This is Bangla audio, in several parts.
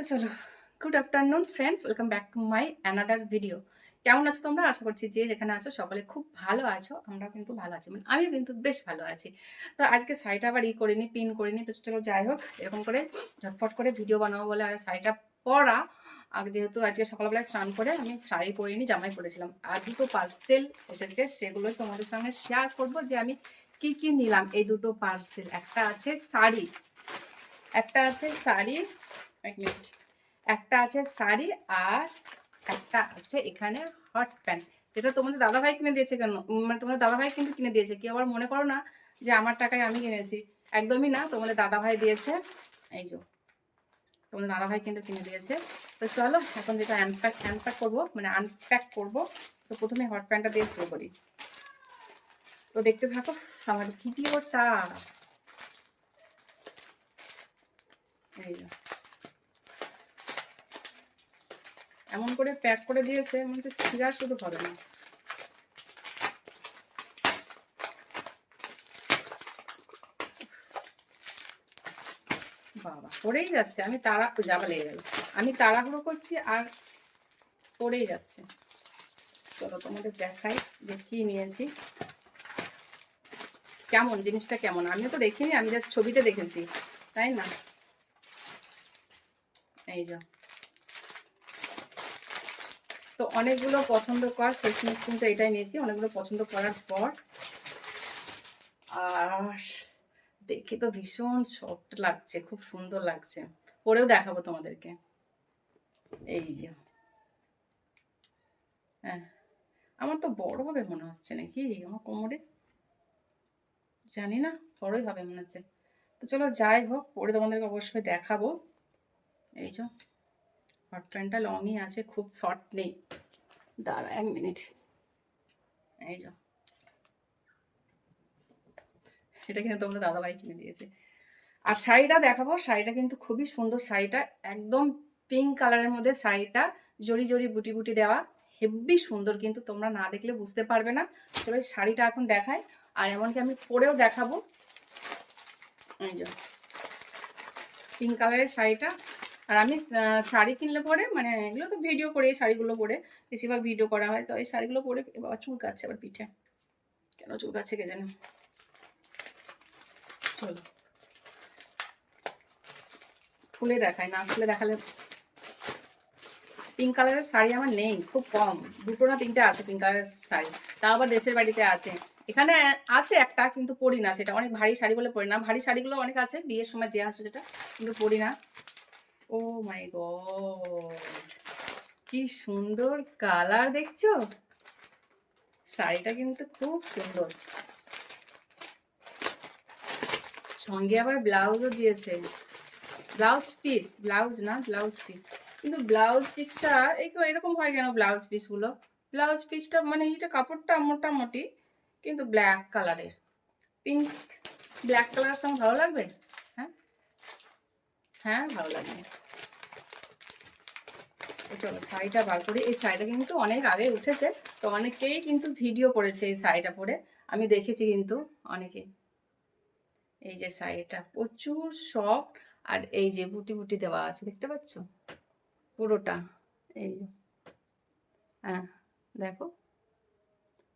তো চলো good afternoon friends welcome back to my another video কেমন আছো তোমরা? আশা করছি যে যেখানে আছো সকলে খুব ভালো আছো আমরা কিন্তু ভালো আছি। মানে আমিও কিন্তু বেশ ভালো আছি। তো আজকে শাড়িটা আবার ই করিনি পিন করিনি, তো চলো যাই হোক, এরকম করে ঝটফট করে ভিডিও বানাবো বলে আর শাড়িটা পরা। যেহেতু আজকে সকালবেলায় স্নান করে আমি শাড়ি পরিনি, জামাই পরেছিলাম। আর দুটো পার্সেল এসেছে সেগুলো তোমাদের সঙ্গে শেয়ার করব যে আমি কি কি নিলাম। এই দুটো পার্সেল একটা আছে শাড়ি, একটা আছে শাড়ি এক মিনিট। একটা আছে শাড়ি আর একটা আছে এখানে হট প্যান্ট যেটা তোমাদের দাদাভাই কিনে দিয়েছে কেন? মানে তোমাদের দাদাভাই কিন্তু কিনে দিয়েছে। কেউ আবার মনে করো না যে আমার টাকায় আমি কিনেছি। একদমই না, তোমাদের দাদাভাই দিয়েছে। এই যে, তোমাদের দাদাভাই কিন্তু কিনে দিয়েছে। তো চলো, এখন যেটা আনপ্যাক আনপ্যাক করব মানে আনপ্যাক করব, তো প্রথমে হট প্যান্টটা দিয়ে শুরু করি। তো দেখতে থাকো, আমার ভিডিওটা। এই যে এমন করে প্যাক করে দিয়েছে মানে তো ছিঁড়া শুধু হবে না। বাবা, পড়েই যাচ্ছে। আমি তাড়া যাবা লেগে গেল। আমি তাড়াহুড়ো করছি আর পড়েই যাচ্ছে। চলো তোমাদের দেখাই যে কি নিয়েছি। কেমন? জিনিসটা কেমন? আমিও তো দেখিনি, আমি জাস্ট ছবিতে দেখেছি, তাই না? এই যা তো অনেকগুলো পছন্দ কর শেষমেশ কিন্তু এটাই নিয়েছি, অনেকগুলো পছন্দ করার পর। আর দেখে তো ভীষণ সফট লাগছে, খুব সুন্দর লাগছে। পরেও দেখাবো তোমাদেরকে। এই যে। হ্যাঁ আমার তো বড় হবে মনে হচ্ছে নাকি? আমার কোমরে? জানি না, বড়ই হবে মনে হচ্ছে। তো চলো যাই হোক, পরে তোমাদেরকে অবশ্যই দেখাবো। এই যে। হট প্যান্টটা লংই আছে খুব শর্ট নেই। দাঁড়া এক মিনিট এই যে। এটা কিন্তু তোমাদের দাদাভাই কিনে দিয়েছে। আর শাড়িটা দেখাবো শাড়িটা কিন্তু খুবই সুন্দর শাড়িটা একদম পিঙ্ক কালারের মধ্যে শাড়িটা জড়ি জড়ি বুটি বুটি দেওয়া হেব্বি সুন্দর কিন্তু তোমরা না দেখলে বুঝতে পারবে না। তবে শাড়িটা এখন দেখায় আর এমনকি আমি পরেও দেখাবো। এই যে। পিঙ্ক কালারের শাড়িটা আর আমি শাড়ি কিনলে পরে মানে এগুলো তো ভিডিও করে, এই শাড়িগুলো পরে বেশিরভাগ ভিডিও করা হয়। তো এই শাড়িগুলো পরে বাবা চুলকাচ্ছে আবার পিঠে। কেন চুলকাচ্ছে কে জানে? চলো। খুলে দেখায় না খুলে দেখালে পিঙ্ক কালারের শাড়ি আমার নেই, খুব কম। দুটো না তিনটে আছে পিঙ্ক কালারের শাড়ি। তাও আবার দেশের বাড়িতে আছে। এখানে আছে একটা, কিন্তু পরি না সেটা। অনেক ভারী শাড়ি বলে পরি না। ভারী শাড়িগুলো অনেক আছে, বিয়ের সময় দেওয়া আছে যেটা কিন্তু পরি না। ও মাই গড, কি সুন্দর কালার দেখছ? শাড়িটা কিন্তু খুব সুন্দর। সঙ্গে আবার ব্লাউজও দিয়েছে। ব্লাউজ পিস, ব্লাউজ না, ব্লাউজ পিস। কিন্তু ব্লাউজ পিসটা এরকম হয় কেন ব্লাউজ পিসগুলো? ব্লাউজ পিসটা মানে এটা কাপড়টা মোটামুটি কিন্তু ব্ল্যাক কালারের। পিঙ্ক, ব্ল্যাক কালারের সঙ্গে ভালো লাগবে? হ্যাঁ ভালো লাগবে তো চলো, শাড়িটা বার করি। এই শাড়িটা কিন্তু অনেক আগে উঠেছে, তো অনেকেই কিন্তু ভিডিও করেছে এই শাড়িটা পরে। আমি দেখেছি কিন্তু অনেকে। এই যে শাড়িটা, প্রচুর সফট আর এই যে বুটি বুটি দেওয়া আছে, দেখতে পাচ্ছ? পুরোটা, এই যে। হ্যাঁ দেখো।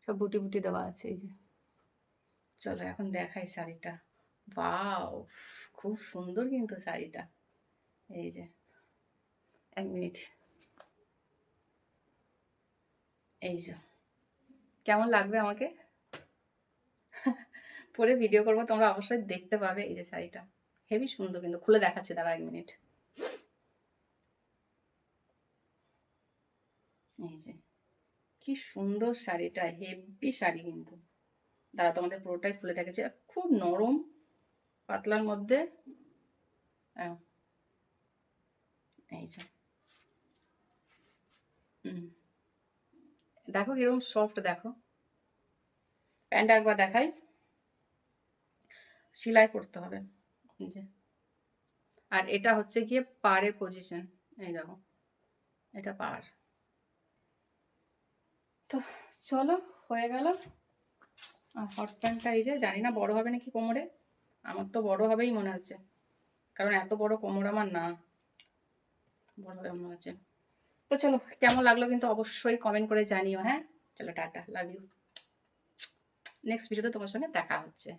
সব বুটি বুটি দেওয়া আছে, এই যে। চলো, এখন দেখাই শাড়িটা। বাও খুব সুন্দর কিন্তু শাড়িটা। এই যে এক মিনিট। এই যে কেমন লাগবে আমাকে? পরে ভিডিও করব তোমরা অবশ্যই দেখতে পাবে এই যে শাড়িটা। হেভি সুন্দর কিন্তু খুলে দেখাচ্ছে দাঁড়া এক মিনিট। এই যে কি সুন্দর শাড়িটা হেভি শাড়ি কিন্তু। দাঁড়া তোমাদের পুরোটাই খুলে দেখাচ্ছে। খুব নরম পাতলার মধ্যে। আহ, এই যে দেখো কীরকম সফট দেখো। প্যান্ট একবার দেখাই। সেলাই করতে হবে। যে আর এটা হচ্ছে গিয়ে পাড়ের পজিশন এই দেখো। এটা পাড়। তো চলো, হয়ে গেল। আর হট প্যান্টটা এই যে জানি না বড় হবে নাকি কোমরে। আমার তো বড় হবেই মনে হচ্ছে। কারণ এত বড় কোমর আমার না। বড় হবে মনে হচ্ছে। তো চলো, কেমন লাগল কিন্তু অবশ্যই কমেন্ট করে জানিও হ্যাঁ? চলো টাটা লাভ ইউ নেক্সট ভিডিওতে তোমার সঙ্গে দেখা হচ্ছে।